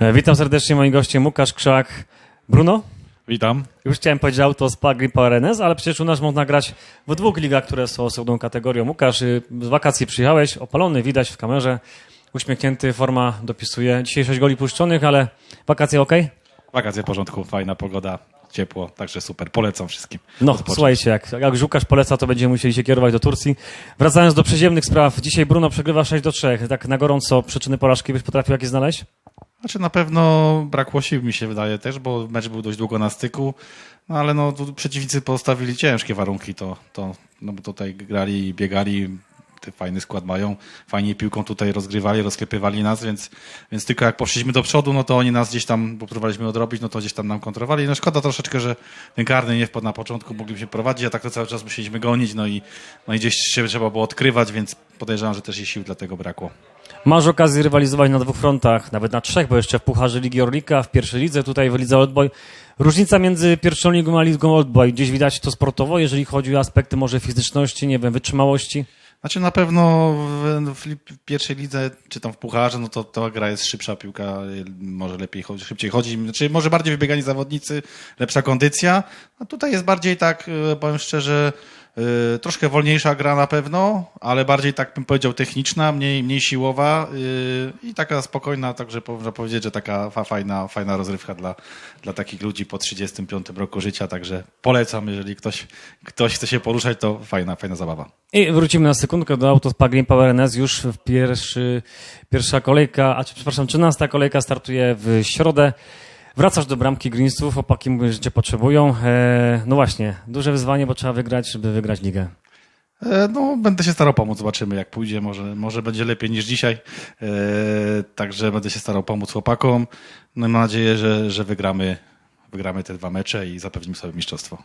E, Witam serdecznie moim gościem Łukasz Krzak. Bruno? Witam. Już chciałem powiedzieć auto Spa Grip Power NS, ale przecież u nas można grać w dwóch ligach, które są osobną kategorią. Łukasz, y, z wakacji przyjechałeś, opalony, widać w kamerze, uśmiechnięty, forma dopisuje. Dzisiaj sześć goli puszczonych, ale wakacje ok? Wakacje w porządku, fajna pogoda, ciepło, także super. Polecam wszystkim. No, odpocząć. słuchajcie, jak, jak już Łukasz poleca, to będziemy musieli się kierować do Turcji. Wracając do przyziemnych spraw, dzisiaj Bruno przegrywa 6 do 3. Tak na gorąco przyczyny porażki byś potrafił jakieś znaleźć? Znaczy na pewno brakło sił mi się wydaje też, bo mecz był dość długo na styku, no ale no przeciwnicy postawili ciężkie warunki, to, to no bo tutaj grali i biegali, fajny skład mają, fajnie piłką tutaj rozgrywali, rozklepywali nas, więc, więc tylko jak poszliśmy do przodu, no to oni nas gdzieś tam, bo próbowaliśmy odrobić, no to gdzieś tam nam kontrowali. No szkoda troszeczkę, że ten karny nie wpadł na początku, mogliśmy prowadzić, a tak to cały czas musieliśmy gonić, no i, no i gdzieś się trzeba było odkrywać, więc podejrzewam, że też i sił dlatego brakło. Masz okazję rywalizować na dwóch frontach, nawet na trzech, bo jeszcze w Pucharze Ligi Orlika, w pierwszej lidze, tutaj w Lidze Oldboy. Różnica między pierwszą ligą a ligą Oldboy, gdzieś widać to sportowo, jeżeli chodzi o aspekty może fizyczności, nie wiem, wytrzymałości. Znaczy na pewno w, w, pierwszej lidze, czy tam w pucharze, no to ta gra jest szybsza, piłka może lepiej chodzi, szybciej chodzi, znaczy może bardziej wybiegani zawodnicy, lepsza kondycja, a tutaj jest bardziej tak, y, powiem szczerze, troszkę wolniejsza gra na pewno, ale bardziej tak bym powiedział techniczna, mniej, mniej siłowa y, i taka spokojna, także można powiedzieć, że taka fa, fajna, fajna rozrywka dla, dla takich ludzi po 35 roku życia, także polecam, jeżeli ktoś, ktoś chce się poruszać, to fajna, fajna zabawa. I wrócimy na sekundkę do Autospa Green Power NS. Już w pierwszy, pierwsza kolejka, a przepraszam, trzynasta kolejka startuje w środę. Wracasz do bramki Greenstów, opaki mówią, że cię potrzebują. E, no właśnie, duże wyzwanie, bo trzeba wygrać, żeby wygrać ligę. E, No, będę się starał pomóc, zobaczymy jak pójdzie, może, może będzie lepiej niż dzisiaj. E, Także będę się starał pomóc chłopakom. No mam nadzieję, że, że wygramy, wygramy te dwa mecze i zapewnimy sobie mistrzostwo.